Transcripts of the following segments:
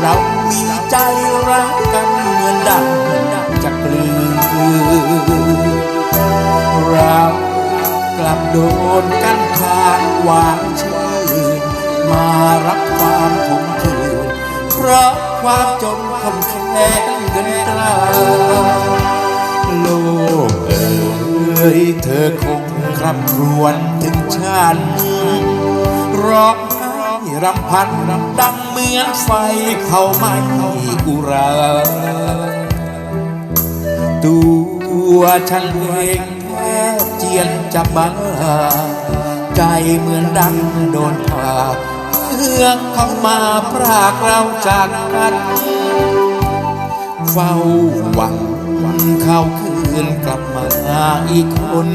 เรามีใจรักกันเหมือนดังจะกลืนเรากลับโดนกันทางหวานชื่นมารับความขมขื่นเพราะความจนคำแค้นเงินตราโลกเอ๋ยเธอคงคร่ำครวญถึงฉันร้อง รำพันรำดังเหมือนไฟเขาไหม้อุราตัวฉันเองแค่เจียนจะบ้าใจเหมือนดังโดนผ่าเอื้อเข้ามาพรากเราจากกัน เฝ้าหวังวันเขาคืนกลับมาอีกคน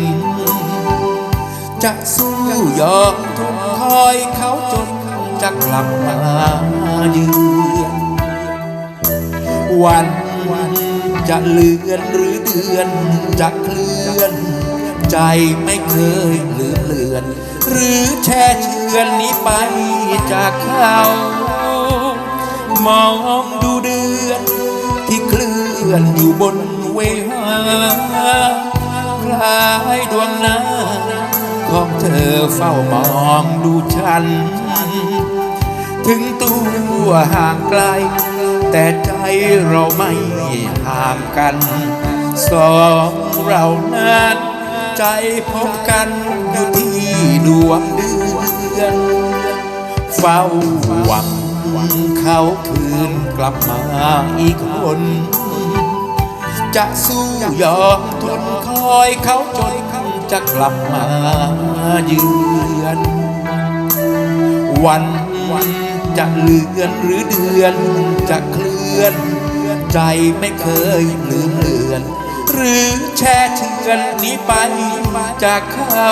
จะสู้ยอมทนคอยเขาจน จะกลับมาเยือนวันจะเลือนหรือเดือน จะเคลื่อน ใจไม่เคยลืมเลือน หรือแช่เชือนนี้ไปจากเขามองดูเดือน ที่เคลื่อนอยู่บนเวหาคล้ายดวงน้า ของเธอเฝ้ามองดูฉัน ถึงตัวห่างไกล แต่ใจเราไม่ห่างกัน สองเรานั้นใจพบกันอยู่ที่ดวงเดือน เฝ้าหวังเขาคืนกลับมาอีกคน จะสู้ยอมทนคอยเขาจน จะกลับมาเยือนวันจะเลือนหรือเดือน จะเคลื่อน ใจไม่เคยลืมเลือน หรือแช่เชือนนี้ไปจากเขา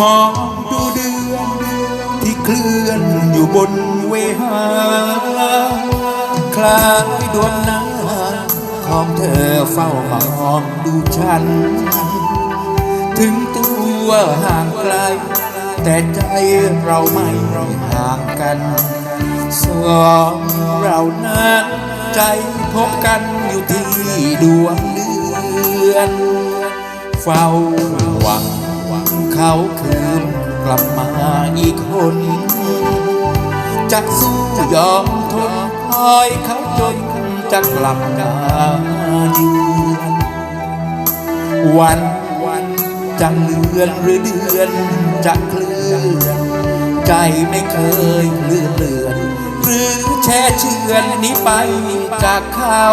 มองดูเดือนที่เคลื่อนอยู่บนเวหา คล้ายดวงน้าของเธอเฝ้ามองดูฉัน ถึงตัวห่างไกล แต่ใจเราไม่ห่างกันสองเรานั้นใจพบกันอยู่ที่ดวงเดือน เฝ้าหวัง เขาคืนกลับมาอีกคน จะสู้ยอมทนคอยเขาจนจะกลับมายือนวันจะเลือนหรือเดือนจะเคลื่อนใจไม่เคยเลืมเลือน หรือแช่เชือนหนี้ไปจากเขา